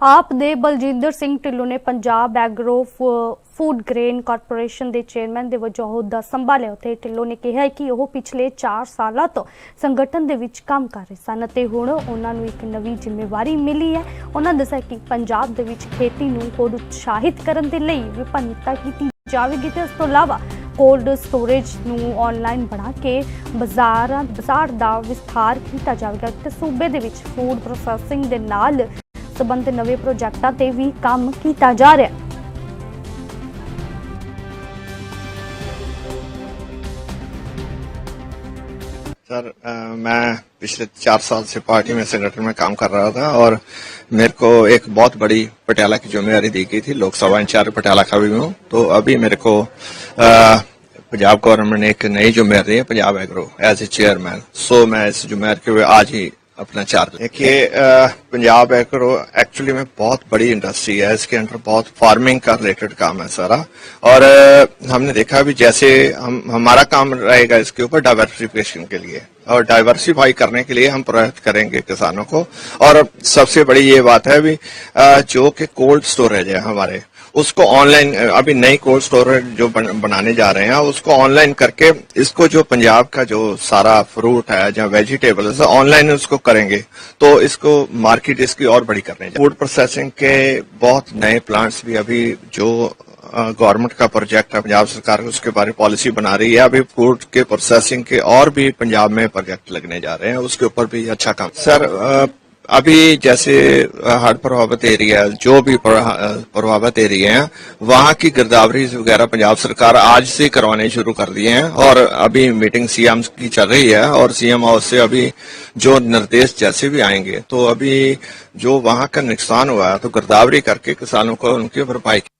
ਆਪ ਦੇ ਬਲਜਿੰਦਰ ਸਿੰਘ ਢਿੱਲੋਂ ਨੇ ਪੰਜਾਬ ਐਗਰੋ ਫ- ਫੂਡ ਗ੍ਰੇਨ ਕਾਰਪੋਰੇਸ਼ਨ ਦੇ ਚੇਅਰਮੈਨ ਦੇ ਵਜੋਂ ਅਹੁਦਾ ਸੰਭਾਲਿਆ। ਉੱਥੇ ਢਿੱਲੋਂ ਨੇ ਕਿਹਾ ਹੈ ਕਿ ਉਹ ਪਿਛਲੇ 4 ਸਾਲਾਂ ਤੋਂ ਸੰਗਠਨ ਦੇ ਵਿੱਚ ਕੰਮ ਕਰ ਰਹੇ ਸਨ ਅਤੇ ਹੁਣ ਉਹਨਾਂ ਨੂੰ ਇੱਕ ਨਵੀਂ ਜ਼ਿੰਮੇਵਾਰੀ ਮਿਲੀ ਹੈ। ਉਹਨਾਂ ਦੱਸਿਆ ਕਿ ਪੰਜਾਬ ਦੇ ਵਿੱਚ ਖੇਤੀ ਨੂੰ ਹੋਰ ਉਤਸ਼ਾਹਿਤ ਕਰਨ ਦੇ ਲਈ ਵਿਭਿੰਨਤਾ ਕੀਤੀ ਜਾਵੇਗੀ ਤੇ ਇਸ ਤੋਂ ਇਲਾਵਾ ਕੋਲਡ ਸਟੋਰੇਜ ਨੂੰ ਆਨਲਾਈਨ ਬਣਾ ਕੇ ਬਾਜ਼ਾਰਾਂ, ਬਾਜ਼ਾਰ ਦਾ ਵਿਸਥਾਰ ਕੀਤਾ ਜਾਵੇਗਾ ਤੇ ਸੂਬੇ ਦੇ ਵਿੱਚ ਫੂਡ ਪ੍ਰੋਸੈਸਿੰਗ ਦੇ ਨਾਲ ਸਬੰਧ ਨਵੇਂ ਪ੍ਰੋਜੈਕਟਾਂ ਤੇ ਵੀ ਕੰਮ ਕੀਤਾ ਜਾ ਰਿਹਾ سر میں پچھلے چار سال سے پارٹی میں سنگٹن میں کام کر رہا تھا اور میرے کو ایک بہت بڑی پٹیالہ کی ذمہ دی گئی تھی لوک سبھا انچارج پٹیالہ کا بھی ہوں تو ابھی میرے کو پنجاب گورنمنٹ نے ایک نئی ذمہ داری ہے Punjab agro as a chairman so میں اس ذمہ داری کے آج ہی اپنا چارج کہ پنجاب ایکرو ایکچولی میں بہت بڑی انڈسٹری ہے، اس کے اندر بہت فارمنگ کا ریلیٹڈ کام ہے سارا۔ اور ہم نے دیکھا بھی جیسے ہم، ہمارا کام رہے گا اس کے اوپر ڈائیورسیفیکیشن کے لیے۔ اور ڈائیورسیفائی کرنے کے لیے ہم پروہت کریں گے کسانوں کو۔ اور سب سے بڑی یہ بات ہے بھی جو کہ کولڈ اسٹوریج ہے ہمارے، اس کو آن لائن ابھی نئی کولڈ اسٹوریج جو بنانے جا رہے ہیں، اس کو آن لائن کر کے اس کو جو پنجاب کا جو سارا فروٹ ہے، جہاں ویجیٹیبل آن لائن اس کو کریں گے۔ تو اس کو مارکیٹ اس کی اور بڑی کرنے جا فوڈ پروسیسنگ کے بہت نئے پلانٹس بھی ابھی جو گورنمنٹ کا پروجیکٹ ہے، پنجاب سرکار اس کے بارے پالیسی بنا رہی ہے۔ ابھی فوڈ کے پروسیسنگ کے اور بھی پنجاب میں پروجیکٹ لگنے جا رہے ہیں، اس کے اوپر بھی اچھا کام۔ سر ابھی جیسے ہر پروابت ایریا جو بھی پروابت ایریا ہیں، وہاں کی گرداوریز وغیرہ پنجاب سرکار آج سے کروانے شروع کر دیے ہیں اور ابھی میٹنگ سی ایم کی چل رہی ہے اور سی ایم ہاؤس سے ابھی جو نردیس جیسے بھی آئیں گے۔ تو ابھی جو وہاں کا نقصان ہوا ہے، تو گرداوری کر کے کسانوں کو ان کی بھرپائی